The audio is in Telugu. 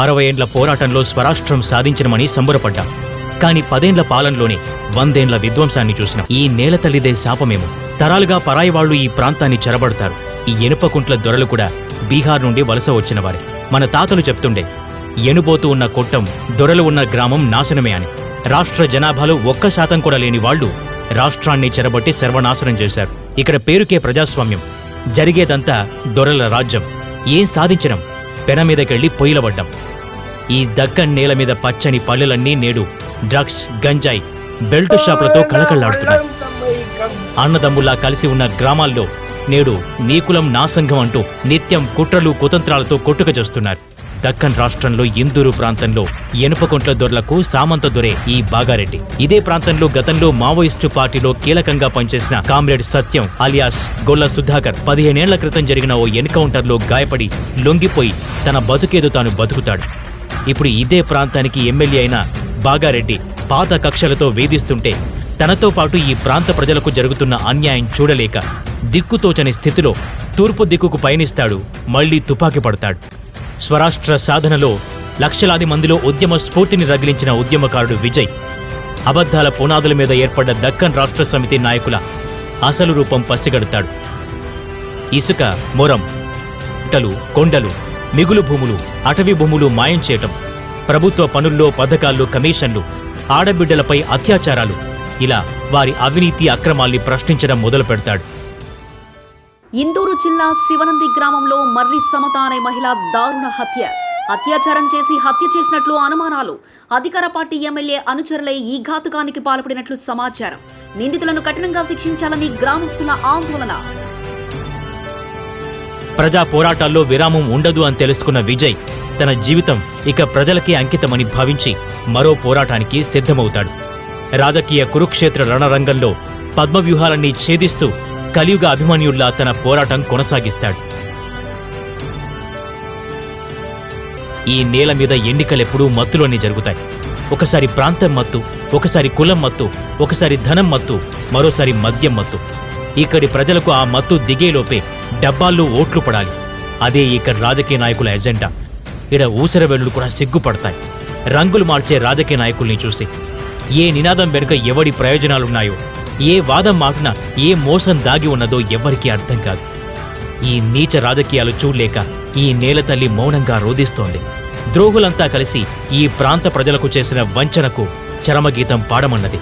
అరవై ఏండ్ల పోరాటంలో స్వరాష్ట్రం సాధించడమని సంబరపడ్డాం. కాని పదేండ్ల పాలనలోనే వందేండ్ల విధ్వంసాన్ని చూసినాం. ఈ నేల తల్లిదే శాపమేమో. తరాలుగా పరాయి వాళ్ళు ఈ ప్రాంతాన్ని చెరబడతారు. ఈ ఎనుపకుంట్ల దొరలు కూడా బీహార్ నుండి వలస వచ్చినవారే. మన తాతలు చెప్తుండే ఎనుబోతూ ఉన్న కొట్టం దొరలు ఉన్న గ్రామం నాశనమే అని. రాష్ట్ర జనాభాలో ఒక్క శాతం కూడా లేని వాళ్ళు రాష్ట్రాన్ని చెరబట్టి సర్వనాశనం చేశారు. ఇక్కడ పేరుకే ప్రజాస్వామ్యం. జరిగేదంతా దొరల రాజ్యం. ఏం సాధించడం పెన మీదకెళ్ళి పొయ్యిలబడ్డాం ఈ దక్కన్ నేల మీద పచ్చని పళ్ళులన్నీ నేడు డ్రగ్స్ గంజాయి బెల్ట్ షాపులతో కళకళలాడుతున్నాయి. అన్నదమ్ముల్లా కలిసి ఉన్న గ్రామాల్లో నేడు నీకులం నా సంఘం అంటూ నిత్యం కుట్రలు కుతంత్రాలతో కొట్టుక చేస్తున్నారు. దక్కన్ రాష్ట్రంలో ఇందూరు ప్రాంతంలో ఎనుపకుంట్ల దొరలకు సామంత దొరే ఈ బాగారెడ్డి. ఇదే ప్రాంతంలో గతంలో మావోయిస్టు పార్టీలో కీలకంగా పనిచేసిన కామ్రేడ్ సత్యం అలియాస్ గొల్ల సుధాకర్ పదిహేనేళ్ళ క్రితం జరిగిన ఓ ఎన్కౌంటర్లో గాయపడి లొంగిపోయి తన బతుకేదో తాను బతుకుతాడు. ఇప్పుడు ఇదే ప్రాంతానికి ఎమ్మెల్యే అయిన బాగారెడ్డి పాత కక్షలతో వేధిస్తుంటే తనతో పాటు ఈ ప్రాంత ప్రజలకు జరుగుతున్న అన్యాయం చూడలేక దిక్కుతోచని స్థితిలో తూర్పు దిక్కుకు పయనిస్తాడు మళ్ళీ తుపాకీ పడతాడు. స్వరాష్ట్ర సాధనలో లక్షలాది మందిలో ఉద్యమ స్ఫూర్తిని రగిలించిన ఉద్యమకారుడు విజయ్ అబద్ధాల పునాదుల మీద ఏర్పడ్డ దక్కన్ రాష్ట్ర సమితి నాయకుల అసలు రూపం పసిగడతాడు. ఇసుక మొరం కొండలు మిగులు భూములు అటవీ భూములు మాయం చేయటం ప్రభుత్వ పనుల్లో పథకాల్లో కమిషన్లు ఆడబిడ్డలపై అత్యాచారాలు. ఇలా వారి అవినీతి అక్రమాల్ని ప్రశ్నించడం మొదలు పెడతాడు ఇందూరు జిల్లా శివనంది గ్రామంలో మర్రి సమత అనే మహిళ దారుణ హత్య. అత్యాచారం చేసి హత్య చేసినట్లు అనుమానాలు. అధికార పార్టీ ఎమ్మెల్యే అనుచరులే ఈ ఘాతుకానికి పాల్పడినట్లు సమాచారం. నిందితులను కఠినంగా శిక్షించాలని గ్రామస్తుల ఆందోళన. ప్రజా పోరాటాల్లో విరామం ఉండదు అని తెలుసుకున్న విజయ్ తన జీవితం ఇక ప్రజలకే అంకితమని భావించి మరో పోరాటానికి సిద్ధమవుతాడు. రాజకీయ కురుక్షేత్ర రణరంగంలో పద్మవ్యూహాలన్నీ ఛేదిస్తూ కలియుగ అభిమన్యుల్లా తన పోరాటం కొనసాగిస్తాడు. ఈ నేల మీద ఎన్నికలెప్పుడూ మత్తులోనే జరుగుతాయి. ఒకసారి ప్రాంతం మత్తు ఒకసారి కులం మత్తు ఒకసారి ధనం మత్తు మరోసారి మద్యం మత్తు. ఇక్కడి ప్రజలకు ఆ మత్తు దిగేలోపే డబ్బాల్లో ఓట్లు పడాలి. అదే ఇక్కడ రాజకీయ నాయకుల ఎజెండా. ఇడ ఊసర వెళ్ళు కూడా సిగ్గుపడతాయి. రంగులు మార్చే రాజకీయ నాయకుల్ని చూసి. ఏ నినాదం వెనుక ఎవడి ప్రయోజనాలున్నాయో ఏ వాదం మాటున ఏ మోసం దాగి ఉన్నదో ఎవ్వరికీ అర్థం కాదు. ఈ నీచ రాజకీయాలు చూడలేక ఈ నేల తల్లి మౌనంగా రోధిస్తోంది. ద్రోహులంతా కలిసి ఈ ప్రాంత ప్రజలకు చేసిన వంచనకు చరమగీతం పాడమన్నది.